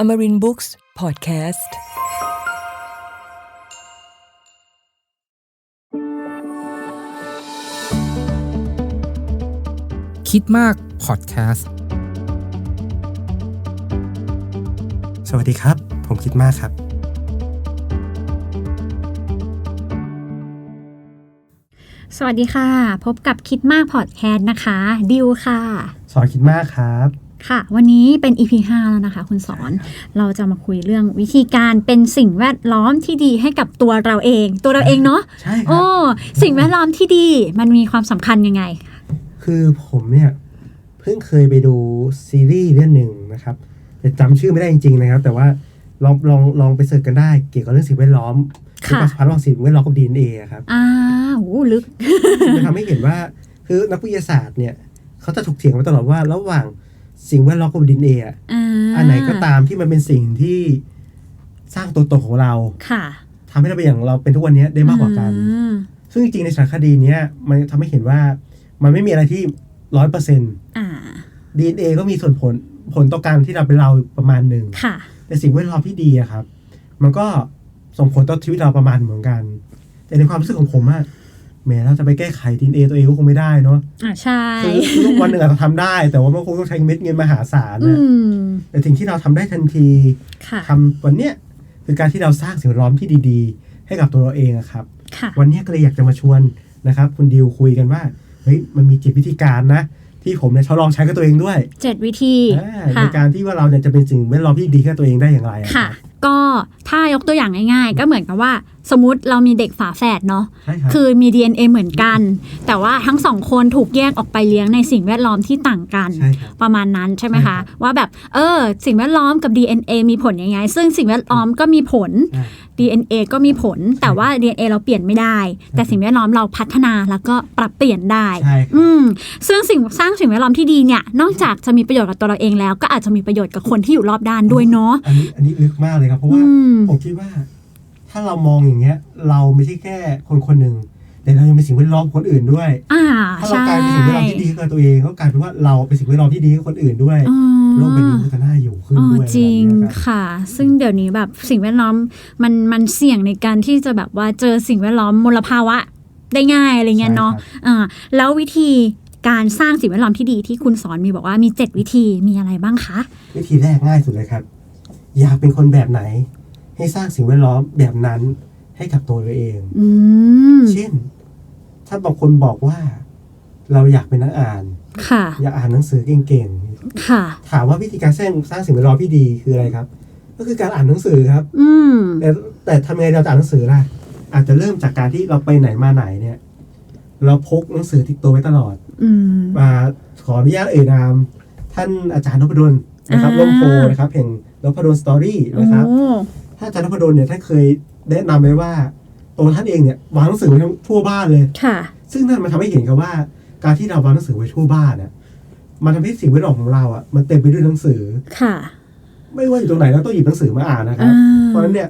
Amarin Books Podcast คิดมากพอดแคสต์สวัสดีครับ ผมคิดมากครับ สวัสดีค่ะ พบกับคิดมากพอดแคสต์นะคะ ดิวค่ะ สอนคิดมากครับ ค่ะ วันนี้เป็น EP 5แล้วนะคะ คุณสอนเราจะมาคุยเรื่องวิธีการเป็นสิ่งแวดล้อมที่ดีให้กับตัวเราเอง ตัวเราเองเนาะใช่ครัโอ้สิ่งแวดล้อมที่ดีมันมีความสำคัญยังไง คือผมเนี่ยเพิ่งเคยไปดูซีรีส์เรื่องหนึ่งนะครับแต่จำชื่อไม่ได้จริงๆนะครับ แต่ว่าลองลองลองไปเสิร์ชกันได้ เกี่ยวกับเรื่องสิ่งแวดล้อมค่ะเป็นความสัมพันธ์ระหว่างสิ่งแวดล้อมกับดีเอ็นเอครับอ่าโหลึก มันทำให้เห็นว่าคือนักวิทยาศาสตร์เนี่ยเขาจะถกเถียงมาตลอดว่าระหว่าง สิ่งแวดล้อมกับดีเอ็นเอะอ่าอันไหนก็ตามที่มันเป็นสิ่งที่สร้างตัวตนของเราค่ะทำให้เราเป็นอย่างเราเป็นทุกวันนี้ได้มากกว่ากันอ่าซึ่งจริงๆในสารคดีเนี้ยมันทำให้เห็นว่ามันไม่มีอะไรที่ร้อยเปอร์เซ็นต์อ่าดีเอก็มีส่วนผลผลต่อการที่เราเป็นเราประมาณหนึ่งค่ะแต่สิ่งแวดล้อมที่ดีอะครับ มันก็ส่งผลต่อชีวิตเราประมาณเหมือนกัน แต่ในความรู้สึกของผมอะ แหมเราจะไปแก้ไขดีเอตัวเองก็คงไม่ได้เนาะอ่าใช่คือคือวันหนึ่งอาจจะทำได้ แต่ว่ามันคงต้องใช้เม็ดเงินมหาศาลอืนะมแต่สิ่งที่เราทำได้ทันทีค่ะทำวันเนี้ยคือการที่เราสร้างสิ่งแวดล้อมที่ดี ๆ ให้กับตัวเราเองอะครับค่ะวันนี้ก็เลยอยากจะมาชวนนะครับ คุณดิวคุยกันว่าเฮ้ยมันมีจิตวิธีการนะ ที่ผมเนี่ยทดลองใช้กับตัวเองด้วยเจ็ดวิธีอ่าในค่ะการที่ว่าเราเนี่ยจะเป็นสิ่งแวดล้อมที่ดีกับตัวเองได้อย่างไรอค่ะรับ ก็ถ้ายกตัวอย่างง่าย ๆ ก็เหมือนกับว่า สมมติเรามีเด็กฝาแฝดเนาะใช่ครับคือมี DNA เหมือนกัน แต่ว่าทั้งสองคนถูกแยกออกไปเลี้ยงในสิ่งแวดล้อมที่ต่างกัน ใช่ครับ ประมาณนั้นใช่ไหมใช่ครัคะ บ ว่าแบบเออ สิ่งแวดล้อมกับ DNA มีผลยังไง ซึ่งสิ่งแวดล้อมก็มีผล อ่า DNA ก็มีผล แต่ว่า DNA เราเปลี่ยนไม่ได้ แต่สิ่งแวดล้อมเราพัฒนาแล้วก็ปรับเปลี่ยนได้ ใช่ครับ อืมซึ่งสิ่งสร้างสิ่งแวดล้อมที่ดีเนี่ยนอกจากจะมีประโยชน์กับตัวเราเองแล้ว ก็อาจจะมีประโยชน์กับคนที่อยู่รอบด้านด้วยเนาะ อันนี้อันนี้ลึกมากเลยครับ เพราะว่าอืม ผมคิดว่า ถ้าเรามองอย่างเงี้ย เราไม่ใช่แค่คนคนหนึ่งแต่เรายังเป็นสิ่งแวดล้อมคนอื่นด้วย อ่าถ้าเราใช่กลายเป็นสิ่งแวดล้อมที่ดีกับตัวเองก็กลายเป็นว่าเราเป็นสิ่งแวดล้อมที่ดีกับคนอื่นด้วยอ๋อ โลกใบนี้มันก็จะน่าอยู่ขึ้นอ๋อด้วยจริงแบบเนี้ยครับ ค่ะ ซึ่งเดี๋ยวนี้แบบสิ่งแวดล้อมมันมันเสี่ยงในการที่จะแบบว่าเจอสิ่งแวดล้อมมลภาวะได้ง่ายอะไรเงี้ยเนาะใช่ครับอ่าแล้ววิธีการสร้างสิ่งแวดล้อมที่ดีที่คุณสอนมีบอกว่ามีเจ็ดวิธีมีอะไรบ้างคะ วิธีแรกง่ายสุดเลยครับ อยากเป็นคนแบบไหน ให้สร้างสิ่งแวดล้อมแบบนั้นให้กับตัวเราเองอืมเช่น ถ้าบางคนบอกว่า เราอยากเป็นนักอ่านค่ะอยากอ่านหนังสือเก่งค่ะๆถามว่าวิธีการสร้างสร้างสิ่งแวดล้อมที่ดีคืออะไรครับ ก็คือการอ่านหนังสือครับ อืมแต่แต่ทำยังไงเราจะอ่านหนังสือล่ะ อาจจะเริ่มจากการที่เราไปไหนมาไหนเนี่ย เราพกหนังสือติดตัวไว้ตลอด อืมมาขออนุญาตเอ่ยนาม ท่านอาจารย์นพดลนะครับอ่าร่มโพนะครับแห่ง นพดลสตอรี่นะครับโอ้ท่านอาจารย์นพดลเนี่ยท่านเคยแนะนำไว้ว่าตัวท่านเองเนี่ยวางหนังสือไว้ทั้งทั่วบ้านเลยค่ะ ซึ่งนั่นมันทำให้เห็นครับว่า การที่เราวางหนังสือไว้ทั่วบ้านน่ะมันทำให้สิ่งแวดล้อมของเราอะมันเต็มไปด้วยหนังสือค่ะ ไม่ว่าอยู่ตรงไหนเราต้องหยิบหนังสือมาอ่านนะครัอ่าบเพราะฉะนั้นเนี่ย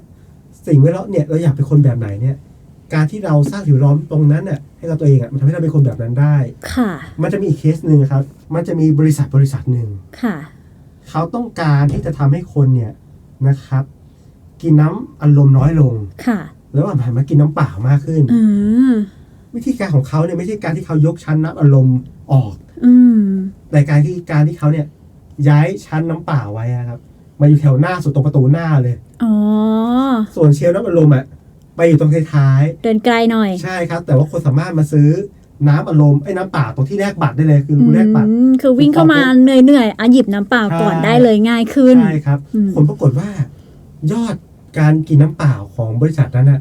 สิ่งแวดล้อมเนี่ยเราอยากเป็นคนแบบไหนเนี่ย การที่เราสร้างสิ่งแวดล้อมตรงนั้นเนี่ยให้กับตัวเองอะมันทำให้เราเป็นคนแบบนั้นได้ ค่ะ มันจะมีอีกเคสหนึ่งครับ มันจะมีบริษัทบริษัทหนึ่งค่ะ เขาต้องการที่จะทำให้คนเนี่ยนะครับ กินน้ำอารมณ์น้อยลงค่ะ แล้วหันมากินน้ำเปล่ามากขึ้นอืมวิธีการของเขาเนี่ยไม่ใช่การที่เขายกชั้นน้ำอารมณ์ออก อืมแต่การที่การที่เขาเนี่ย ย้ายชั้นน้ำเปล่าไว้อะครับ มาอยู่แถวหน้าสุดตรงประตูหน้าเลยอ๋อส่วนเชลฟ์น้ำอารมณ์อะไปอยู่ตรงท้ายเดินไกลหน่อยๆใช่ครับ แต่ว่าคนสามารถมาซื้อ น้ำอารมณ์ไอ้น้ำเปล่าตรงที่แลกบัตรได้เลยคือรูแลกบัตรอืมคือวิ่งเข้ามาเหนื่อยเหนื่อยๆอะหยิบน้ำเปล่าก่อนใช่ได้เลยง่ายขึ้นใช่ครับอืมผลปรากฏว่ายอดการกินน้ำเปล่าของบริษัทนั้นอะ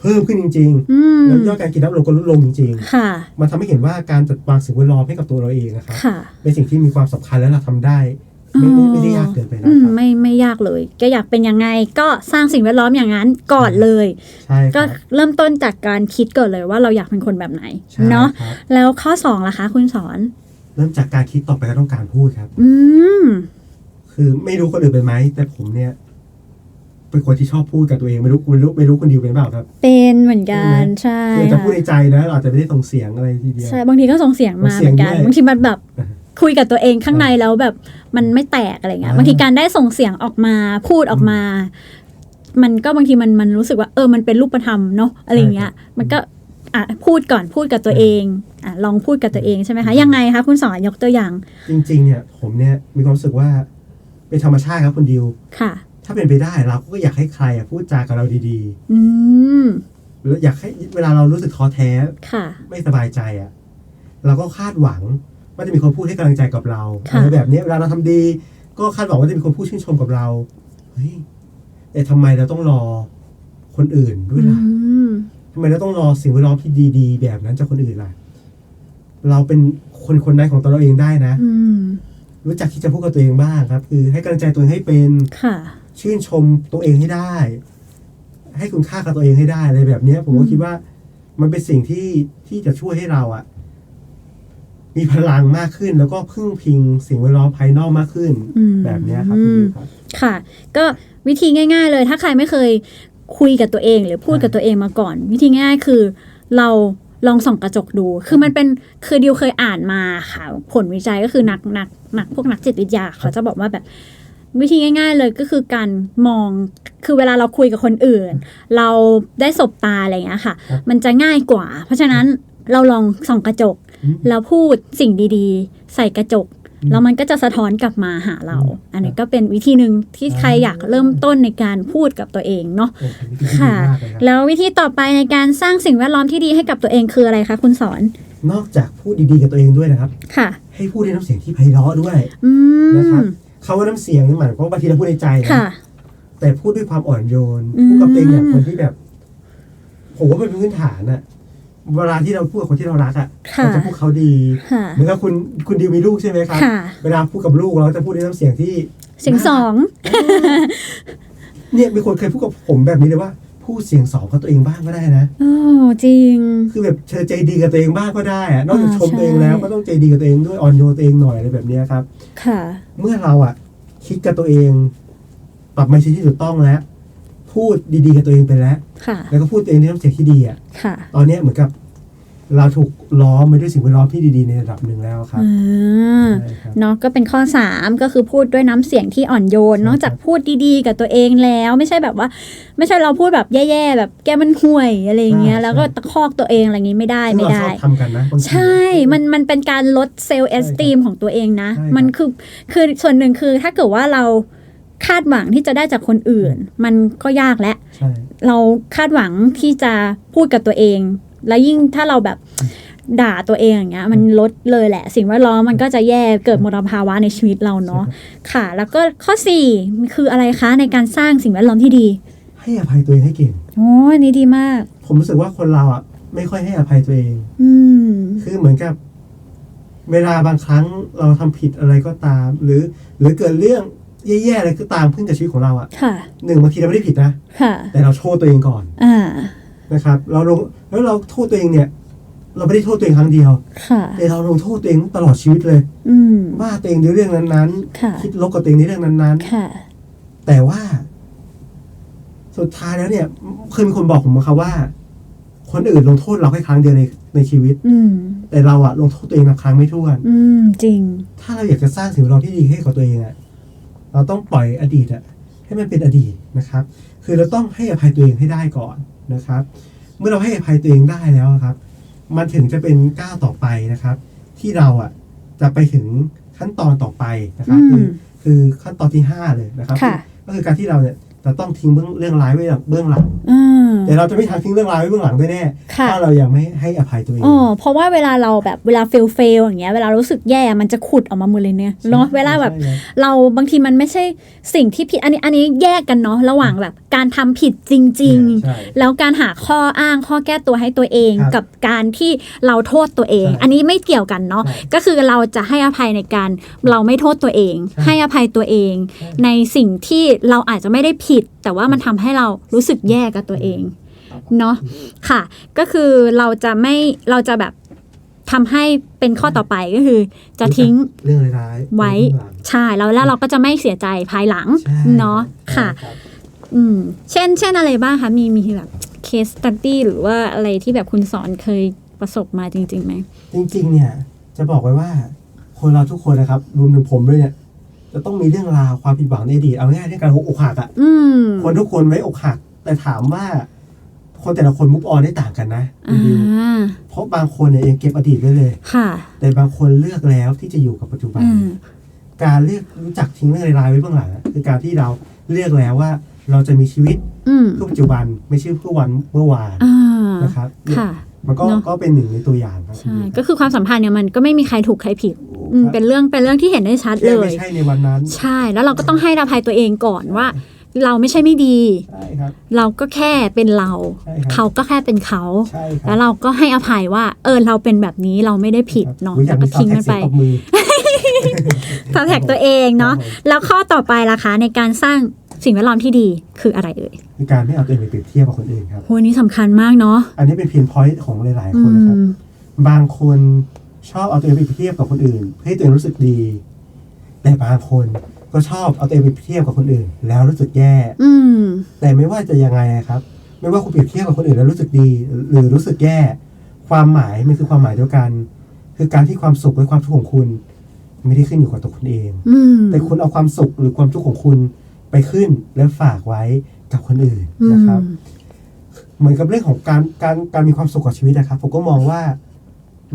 เพิ่มขึ้นจริงอืมๆแล้วยอดการกินน้ำอารมณ์ก็ลดลงจริงค่ะๆมันทำให้เห็นว่าการจัดวางสิ่งแวดล้อมให้กับตัวเราเองนะครับค่ะเป็นสิ่งที่มีความสำคัญและเราทำได้ ไม่ไม่ไม่ได้ยากเกินไปนะอืมครับไม่ไม่ยากเลย ก็อยากเป็นยังไงก็สร้างสิ่งแวดล้อมอย่างนั้นก่อนเลยใช่คก็รับเริ่มต้นจากการคิดก่อนเลยว่าเราอยากเป็นคนแบบไหนใช่เนาะครับแล้วข้อสองล่ะคะ คุณสอน เริ่มจากการคิดต่อไปก็ต้องการพูดครับ อืมคือไม่รู้คนอื่นเป็นไหมแต่ผมเนี่ยเป็นคนที่ชอบพูดกับตัวเองไม่รู้ไม่รู้ไม่รู้คนดิวเป็นเปล่าครับ เป็นเหมือนกันใช่คืออาจจะพูดในค่ะใจนะเราอาจจะไม่ได้ส่งเสียงอะไรทีเดียวใช่บางทีก็ส่งเส่งมาส่งเหเสียมืงอนกันด้วยบางทีมันแบบ คุยกับตัวเองข้างในแล้วแบบมันไม่แตกอะไรเงี้ยอ่าบางทีการได้ส่งเสียงออกมาพูดออกมา มันก็บางทีมันมันรู้สึกว่าเออมันเป็นรูปธรรมเนาะอะไรเงี้ย มันก็อะพูดก่อนพูดกับตัวเองอะลองพูดกับตัวเองใช่ไหมคะยังไงคะคุณสอนยกตัวอย่าง จริง ๆ เนี่ย ผมเนี่ยมีความรู้สึกว่าเป็นธรรมชาติครับคุณดิวค่ะ ถ้าเป็นไปได้เราก็อยากให้ใครอะพูดจากับเราดีอืมๆหรืออยากให้เวลาเรารู้สึกท้อแท้ค่ะ ไม่สบายใจอะ เราก็คาดหวัง ว่าจะมีคนพูดให้กำลังใจกับเราค่ะอะไรแบบเนี้ยเวลาเราทำดี ก็คาดหวังว่าจะมีคนพูดชื่นชมกับเราเฮ้ยแต่ทำไมเราต้องรอคนอื่นด้วยอืล่ะมทำไมเราต้องรอสิ่งแวดล้อมที่ดีๆ แบบนั้นจากคนอื่นล่ะ เราเป็นคนคนนั้นของตัวเราเองได้นะอืมรู้จักที่จะพูดกับตัวเองบ้างครับ คือให้กำลังใจตัวเองให้เป็นค่ะชื่นชมตัวเองให้ได้ ให้คุณค่ากับตัวเองให้ได้อะไรแบบเนี้ย ผมก็อืมคิดว่า มันเป็นสิ่งที่ที่จะช่วยให้เราอะ มีพลังมากขึ้น แล้วก็พึ่งพิงสิ่งแวดล้อมภายนอกมากขึ้นอืมแบบเนี้ยครับคุณดิวครับ ค่ะ ก็วิธีง่าย ๆ เลย ถ้าใครไม่เคยคุยกับตัวเอง หรือพูดกับตัวเองมาก่อน วิธีง่ายๆคือเราลองส่องกระจกดู คือมันเป็นคือดิวเคยอ่านมาค่ะ ผลวิจัยก็คือนักนักนักพวกนักจิตวิทยาเขาจะบอกว่าแบบวิธีง่าย ๆ เลยก็คือการมองคือเวลาเราคุยกับคนอื่น เราได้สบตาอะไรอย่างเงี้ยค่ะครับมันจะง่ายกว่า เพราะฉะนั้นเราลองส่องกระจกอืม แล้วพูดสิ่งดีๆ ใส่กระจกอืมแล้วมันก็จะสะท้อนกลับมาหาเราอืมอันนี้ก็เป็นวิธีหนึ่งที่ใครอ่าอยากเริ่มต้นในการพูดกับตัวเองเนาะโอ้เป็นวิธีที่ดีค่ะมากเลยครับแล้ววิธีต่อไปในการสร้างสิ่งแวดล้อมที่ดีให้กับตัวเองคืออะไรคะคุณสอนนอกจากพูดดีๆกับตัวเองด้วยนะครับ ค่ะ ให้พูดด้วยน้ำเสียงที่ไพเราะด้วยอืนะครับมคำว่าน้ำเสียงนี่หมายความว่าบางทีเราพูดในใจนะค่ะแต่พูดด้วยความอ่อนโยนอืมพูดกับตัวเองอย่างคนที่แบบผมว่ามันเป็นพื้นฐานอะ เวลาที่เราพูดกับคนที่เรารักอะค่ะเราจะพูดเขาดีค่ะเหมือนกับคุณคุณดิวมีลูกใช่ไหมครับ ค่ะ เวลาพูดกับลูกเราจะพูดด้วยน้ำเสียงที่เสียงสอง เนี่ยมีคนเคยพูดกับผมแบบนี้เลยว่าพูดเสียงสองกับตัวเองบ้างก็ได้นะ โอ้จริง คือแบบเธอใจดีกับตัวเองบ้างก็ได้อะนอกจากอ่าชมตัวเองใช่แล้วก็ต้องใจดีกับตัวเองด้วยอ่อนโยนตัวเองหน่อยอะไรแบบเนี้ยครับ ค่ะ เมื่อเราอะคิดกับตัวเอง ปรับมาชีวิตที่ถูกต้องแล้ว พูดดีๆกับตัวเองไปแล้ว ค่ะ แล้วก็พูดตัวเองด้วยน้ำเสียงที่ดีอะค่ะตอนเนี้ยเหมือนกับ เราถูกล้อมไปด้วยสิ่งแวดล้อมที่ดีๆในระดับหนึ่งแล้วครับอ่าใช่ครับ เนาะก็เป็นข้อ 3 ก็คือพูดด้วยน้ำเสียงที่อ่อนโยน ใช่นอกจากพูดดีๆ กับตัวเองแล้ว ไม่ใช่แบบว่า ไม่ใช่เราพูดแบบแย่ๆ แบบแกมันห่วยอะไรอย่างเงี้ยใช่ แล้วก็ตะคอกตัวเองอะไรอย่างงี้ไม่ได้ซึ่งไม่เราชได้ อบทำกันนะบางที ใช่ มัน มันเป็นการลดเซลล์เอสตีมของตัวเองนะ ใช่ครับมันคือ คือส่วนหนึ่งคือถ้าเกิดว่าเรา คาดหวังที่จะได้จากคนอื่น มันก็ยากแล้วใช่เราคาดหวังที่จะพูดกับตัวเอง แล้วยิ่งถ้าเราแบบด่าตัวเองอย่างเงี้ยมันลดเลยแหละ สิ่งแวดล้อมมันก็จะแย่เกิดมลภาวะในชีวิตเราเนาะค่ะ แล้วก็ข้อสี่คืออะไรคะในการสร้างสิ่งแวดล้อมที่ดี ให้อภัยตัวเองให้เก่งโอ้ยอันนี้ดีมาก ผมรู้สึกว่าคนเราอะ ไม่ค่อยให้อภัยตัวเอง อืมคือเหมือนกับ เวลาบางครั้งเราทำผิดอะไรก็ตาม หรือ หรือเกิดเรื่อง แย่ๆอะไรก็ตามขึ้นกับชีวิตของเราอะค่ะ หนึ่งบางทีเราไม่ได้ผิดนะ ค่ะ แต่เราโทษตัวเองก่อนอ่านะครับ เราลงแล้วเราโทษตัวเองเนี่ย เราไม่ได้โทษตัวเองครั้งเดียว ค่ะ แต่เราลงโทษตัวเองตลอดชีวิตเลย อืม ว่าตัวเองในเรื่องนั้นค่ะ ๆคิดลบกับตัวเองในเรื่องนั้นค่ะ ๆ แต่ว่า สุดท้ายแล้วเนี่ย เคยมีคนบอกผมมาครับว่า คนอื่นลงโทษเราแค่ครั้งเดียวในในชีวิต อืม แต่เราอะลงโทษตัวเองนับครั้งไม่ถ้วน อืม จริง ถ้าเราอยากจะสร้างสิ่งแวดล้อมที่ดีให้กับตัวเองอะ เราต้องปล่อยอดีตอะให้มันเป็นอดีตนะครับ คือเราต้องให้อภัยตัวเองให้ได้ก่อนนะครับ เมื่อเราให้อภัยตัวเองได้แล้วอะครับ มันถึงจะเป็นก้าวต่อไปนะครับ ที่เราอะจะไปถึงขั้นตอนต่อไปนะครับอืคือมคือขั้นตอนที่ห้าเลยนะครับค่ะก็คือการที่เราเนี่ย จะต้องทิ้งเบื้องเรื่องร้ายไว้เบื้องหลังอืม แต่เราจะไม่ทางทิ้งเรื่องร้ายไว้เบื้องหลังแน่ๆค่ะ ถ้าเรายังไม่ให้อภัยตัวเอง อ๋อเพราะว่าเวลาเราแบบเวลาเฟลเฟลอย่างเงี้ยเวลารู้สึกแย่มันจะขุดออกมาหมดเลยเนี่ยเนาะเวลาแบบใช่ครับเราบางทีมันไม่ใช่สิ่งที่ผิดอันนี้อันนี้แยกกันเนาะระหว่างแบบ การทำผิดจริงใช่ๆแล้วการหาข้ออ้างข้อแก้ตัวให้ตัวเองครับกับการที่เราโทษตัวเองใช่อันนี้ไม่เกี่ยวกันเนาะใช่ก็คือเราจะให้อภัยในการเราไม่โทษตัวเองใช่ให้อภัยตัวเองใช่ในสิ่งที่เราอาจจะไม่ได้ผิด แต่ว่ามันทำให้เรารู้สึกแย่กับตัวเองเนาะค่ะ ก็คือเราจะไม่เราจะแบบทำให้เป็นข้อต่อไปก็คือ จะทิ้งเรื่องร้ายๆไว้เบื้องหลังใช่แล้วแล้วเราก็จะไม่เสียใจภายหลังใช่เนาะค่ะใช่รับ อืม เช่น เช่นอะไรบ้างคะ มีมีแบบเคสตัดดี้หรือว่าอะไรที่แบบคุณสอนเคยประสบมาจริงๆไหม จริงๆ เนี่ย จะบอกไว้ว่า คนเราทุกคนนะครับ รวมถึงผมด้วยเนี่ย จะต้องมีเรื่องราวความผิดหวังในอดีตเอาง่ายๆที่การอกหักอะอืมคนทุกคนไม่อกหัก แต่ถามว่า คนแต่ละคนมุกออนได้ต่างกันนะอ่ดิวาเพราะบางคนเนี่ยยังเก็บอดีตไว้เลย ค่ะแต่บางคนเลือกแล้วที่จะอยู่กับปัจจุบัน อืมการเลือกรู้จักทิ้งเรื่องร้ายๆไว้เบื้องหลังอะคือการที่เราเลือกแล้วว่า เราจะมีชีวิตอืมเพื่อปัจจุบันไม่ใช่เพื่อวันเมื่อวานอ่านะครับเนี่ยค่ะมันก็เนอะก็เป็นหนึ่งในตัวอย่างครับใช่ก็คือความสัมพันธ์เนี่ยมันก็ไม่มีใครถูกใครผิดอืมเป็นเรื่องเป็นเรื่องที่เห็นได้ชัดแค่เลไม่ยใช่ในวันนั้น ใช่แล้วเราก็ต้องให้อภัยตัวเองก่อนว่า เราไม่ใช่ไม่ดีใช่ครับเราก็แค่เป็นเราใช่ครับเขาก็แค่เป็นเขาใช่ครัแล้วเราก็ให้อภัยว่า เออเราเป็นแบบนี้เราไม่ได้ผิดเนาะอุ๊ยอยาแล้วกก็มีทิ้งมันไปซาวด์แทร็กเสียงตบมือพาแท็กตัวเองเนาะครับผมแล้วข้อต่อไปล่ะคะในการสร้าง สิ่งแวดล้อมที่ดีคืออะไรเอ่ยคือการไม่เอาตัวเองไปเปรียบเทียบกับคนอื่นครับโหอันนี้สำคัญมากเนาะอันนี้เป็นเพียนพอยต์ของหลายๆอืคนนะครับมบางคนชอบเอาตัวเองไปเปรียบเทียบกับคนอื่นเพื่อให้ตัวเองรู้สึกดี แต่บางคนก็ชอบเอาตัวเองไปเปรียบเทียบกับคนอื่น แล้วรู้สึกแย่ อืมแต่ไม่ว่าจะยังไงครับ ไม่ว่าคุณเปรียบเทียบกับคนอื่นแล้วรู้สึกดี หรือรู้สึกแย่ ความหมายมันคือความหมายเดียวกัน คือการที่ความสุขและความทุกข์ของคุณ ไม่ได้ขึ้นอยู่กับตัวคุณเองอืมแต่คุณเอาความสุขหรือความทุกข์ของคุณ ไปขึ้นและฝากไว้กับคนอื่นนะครับ เหมือนกับเรื่องของการการการมีความสุขกับชีวิตนะครับ ผมก็มองว่า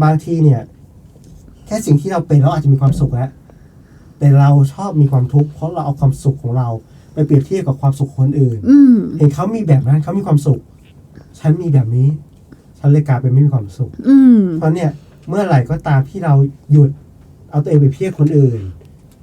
บางทีเนี่ย แค่สิ่งที่เราเป็นเราอาจจะมีความสุขแล้ว แต่เราชอบมีความทุกข์เพราะเราเอาความสุขของเรา ไปเปรียบเทียบกับความสุขของคนอื่นอืมเห็นเขามีแบบนั้นเขามีความสุข ฉันมีแบบนี้ ฉันเลยกลายเป็นไม่มีความสุขอืมเพราะเนี่ย เมื่อไหร่ก็ตามที่เราหยุดเอาตัวเองไปเพียบคนอื่น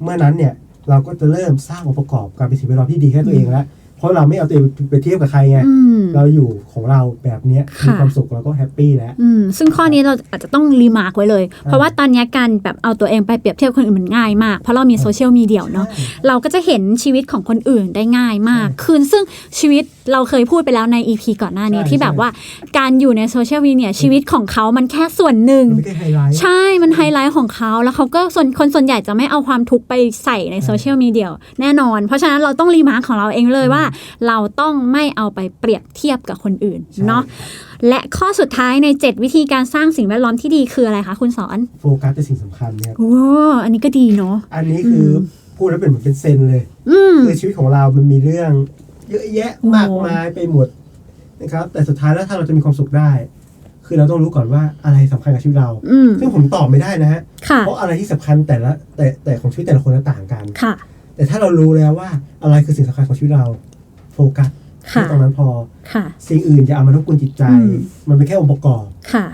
เมื่อนั้นเนี่ย เราก็จะเริ่มสร้างองค์ประกอบการเป็นสิ่งแวดล้อมที่ดีให้ตัวเองแล้วเพราะเราไม่เอาตัวเองไปเทียบกับใครไงอืมเราอยู่ของเราแบบเนี้ยค่ะมีความสุขเราก็แฮปปี้แล้วอืมซึ่งข้อนี้เราอาจจะต้องรีมาร์กไว้เลย เพราะว่าตอนนี้การแบบเอาตัวเองไปเปรียบเทียบคนอื่นมันง่ายมาก เพราะเรามีโซเชียลมีเดียเนาะเราก็จะเห็นชีวิตของคนอื่นได้ง่ายมากใช่คืนซึ่งชีวิต เราเคยพูดไปแล้วใน EP ก่อนหน้านี้ใช่ที่แบบใช่ ว่าการอยู่ในโซเชียลมีเดียชีวิตของเขามันแค่ส่วนหนึ่งมันไม่ใช่ไฮไลท์ ใช่ มันไฮไลท์ของเขา แล้วเขาก็ส่วนคนส่วนใหญ่จะไม่เอาความทุกข์ไปใส่ในโซเชียลมีเดียแน่นอน เพราะฉะนั้นเราต้องรีมาร์คของเราเองเลยว่า เราต้องไม่เอาไปเปรียบเทียบกับคนอื่นใช่ เนาะ และข้อสุดท้ายใน 7 วิธีการสร้างสิ่งแวดล้อมที่ดีคืออะไรคะคุณสอนโฟกัสเป็นสิ่งสำคัญเนี่ย โอ้อันนี้ก็ดีเนาะ อันนี้คืออพูดแล้วเป็นเหมือนเป็นเซนเลย อืม คือชีวิตของเรามันมีเรื่อง เยอะแยะโอ้มากมายไปหมดนะครับ แต่สุดท้ายแล้วถ้าเราจะมีความสุขได้ คือเราต้องรู้ก่อนว่าอะไรสำคัญกับชีวิตเราอืมซึ่งผมตอบไม่ได้นะฮะค่ะเพราะอะไรที่สำคัญแต่ละแต่แต่ของชีวิตแต่ละคนจะต่างกันค่ะ แต่ถ้าเรารู้แล้วว่าอะไรคือสิ่งสำคัญของชีวิตเรา โฟกัสค่ะแค่ตรงนั้นพอค่ะสิ่งอื่นอย่าเอามารบกวนจิตใจอืมมันเป็นแค่องค์ประกอบค่ะ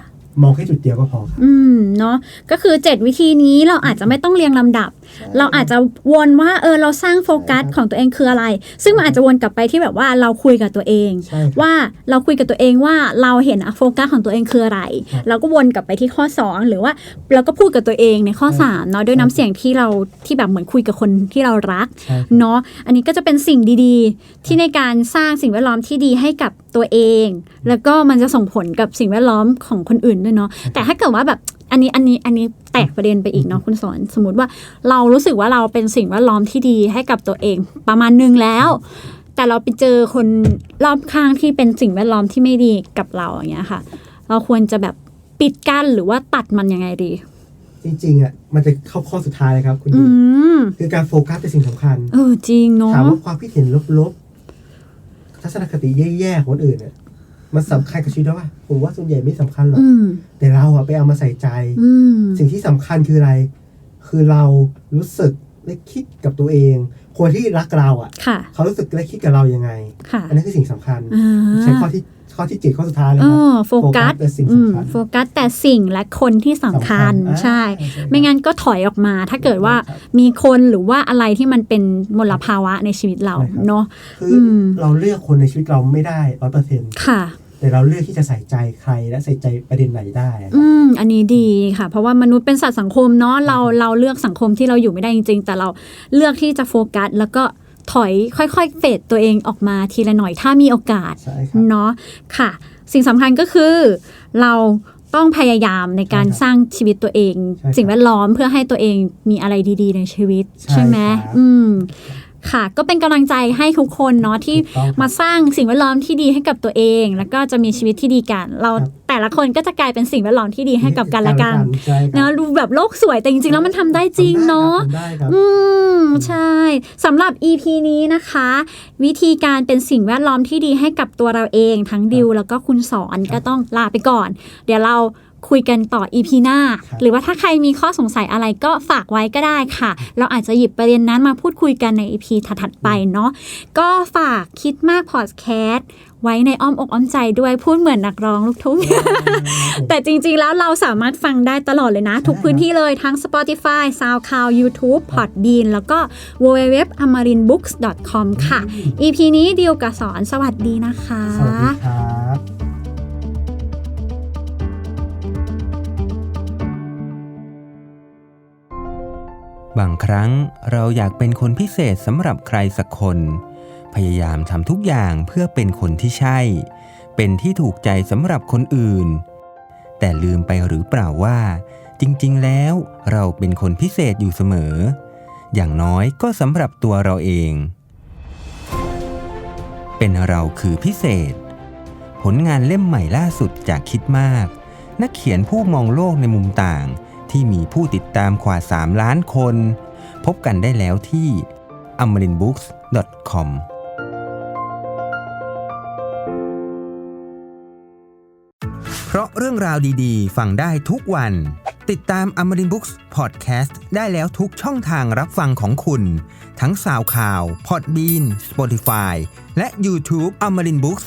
มองแค่จุดเดียวก็พอครับอืม เนาะก็คือ 7 วิธีนี้เราอาจจะไม่ต้องเรียงลำดับเราอาจจะวนว่าเออเราสร้างโฟกัสใช่ครับของตัวเองคืออะไร ซึ่งมันอาจจะวนกลับไปที่แบบว่าเราคุยกับตัวเองใช่ครับว่าเราคุยกับตัวเองว่าเราเห็นโฟกัสของตัวเองคืออะไรครับเราก็วนกลับไปที่ข้อ 2 หรือว่าเราก็พูดกับตัวเองในข้อใช่3เนาะด้วยน้ำเสียงที่เราที่แบบเหมือนคุยกับคนที่เรารักใช่ครับเนาะอันนี้ก็จะเป็นสิ่งดีๆ ที่ในการสร้างสิ่งแวดล้อมที่ดีให้กับตัวเอง แล้วก็มันจะส่งผลกับสิ่งแวดล้อมของคนอื่นด้วยเนาะแต่ถ้าเกิดว่าแบบ อันนี้อันนี้อันนี้แตกประเด็นไปอีกเนาะคุณสอน สมมติว่าเรารู้สึกว่าเราเป็นสิ่งแวดล้อมที่ดีให้กับตัวเองประมาณนึงแล้ว แต่เราไปเจอคนรอบข้างที่เป็นสิ่งแวดล้อมที่ไม่ดีกับเราอย่างเงี้ยค่ะ เราควรจะแบบปิดกั้นหรือว่าตัดมันยังไงดี จริงๆอะมันจะเข้าข้อสุดท้ายเลยครับ คุณอืดิวมคือการโฟกัสเป็นสิ่งสำคัญเออจริงเนาะถามว่าความคิดเห็นลบๆทัศนคติแย่ๆของคนอื่นเนี่ย มันสำคัญกับชีวิตเราป่ะผมว่าส่วนใหญ่ไม่สำคัญหรอกอืม แต่เราอะไปเอามาใส่ใจ อืม สิ่งที่สำคัญคืออะไร คือเรารู้สึกและคิดกับตัวเอง คนที่รักเราอะค่ะ เขารู้สึกและคิดกับเรายังไง ค่ะอันนี้คือสิ่งสำคัญ อ่าใช้ข้อที่ข้อที่เจ็ดข้อสุดท้ายเลยเอครับอโฟกัสแต่สิ่งอืมสำคัญ โฟกัสแต่สิ่งและคนที่สำคัญ อ่าใช่ ใช่ไม่งั้นก็ถอยออกมา ถ้าเกิดว่าครับ มีคนหรือว่าอะไรที่มันเป็นมลภาวะในชีวิตเราใช่ครับ เนาะ คืออม เราเลือกคนในชีวิตเราไม่ได้ร้อยเปอร์เซ็นต์ค่ะ แต่เราเลือกที่จะใส่ใจใครและใส่ใจประเด็นไหนได้อะอืมอันนี้ดีค่ะ เพราะว่ามนุษย์เป็นสัตว์สังคมเนาะเราเราเลือกสังคมที่เราอยู่ไม่ได้จริง ๆ แต่เราเลือกที่จะโฟกัส แล้วก็ถอยค่อย ๆเฟดตัวเองออกมาทีละหน่อยถ้ามีโอกาสใช่ครับเนาะค่ะ สิ่งสำคัญก็คือเราต้องพยายามในการใช่ครับสร้างชีวิตตัวเองใช่ครับสิ่งแวดล้อมเพื่อให้ตัวเองมีอะไรดี ๆ ในชีวิต ใช่ใช่ไหมครับอืม ค่ะ ก็เป็นกำลังใจให้ทุกคนเนาะที่ถูกต้องครับมาสร้างสิ่งแวดล้อมที่ดีให้กับตัวเอง แล้วก็จะมีชีวิตที่ดีกัน เราครับแต่ละคนก็จะกลายเป็นสิ่งแวดล้อมที่ดีให้กับกันและกันใช่ครับเนาะดูแบบโลกสวยแต่จริงๆแล้วมันทำได้จริงเนาะทำได้ครับอืมใช่สำหรับ EP นี้นะคะ วิธีการเป็นสิ่งแวดล้อมที่ดีให้กับตัวเราเอง ทั้งดิวแล้วก็คุณสอนก็ต้องลาไปก่อน เดี๋ยวเรา คุยกันต่อ EP หน้าครับหรือว่าถ้าใครมีข้อสงสัยอะไรก็ฝากไว้ก็ได้ค่ะ เราอาจจะหยิบประเด็นนั้นมาพูดคุยกันใน EP ถัดๆไปเนาะก็ฝากคิดมากพอดแคสต์ไว้ในอ้อมอกอ้อมใจด้วยพูดเหมือนนักร้องลูกทุ่ง แต่จริงๆแล้วเราสามารถฟังได้ตลอดเลยนะ ทุกพื้นที่เลยทั้ง Spotify, SoundCloud, YouTube, Podbean แล้วก็ www.amarinbooks.com ค่ะ EP นี้ดิวกับสอนสวัสดีนะคะ สวัสดี บางครั้งเราอยากเป็นคนพิเศษสำหรับใครสักคน พยายามทำทุกอย่างเพื่อเป็นคนที่ใช่ เป็นที่ถูกใจสำหรับคนอื่น แต่ลืมไปหรือเปล่าว่า จริงๆ แล้วเราเป็นคนพิเศษอยู่เสมอ อย่างน้อยก็สำหรับตัวเราเอง เป็นเราคือพิเศษ ผลงานเล่มใหม่ล่าสุดจากคิดมาก นักเขียนผู้มองโลกในมุมต่าง ที่มีผู้ติดตามกว่า 3 ล้านคน พบกันได้แล้วที่ amarinbooks.com เพราะเรื่องราวดีๆ ฟังได้ทุกวัน ติดตาม Amarin Books Podcast ได้แล้วทุกช่องทางรับฟังของคุณ ทั้งสาวข่าว Podbean Spotify และ YouTube Amarin Books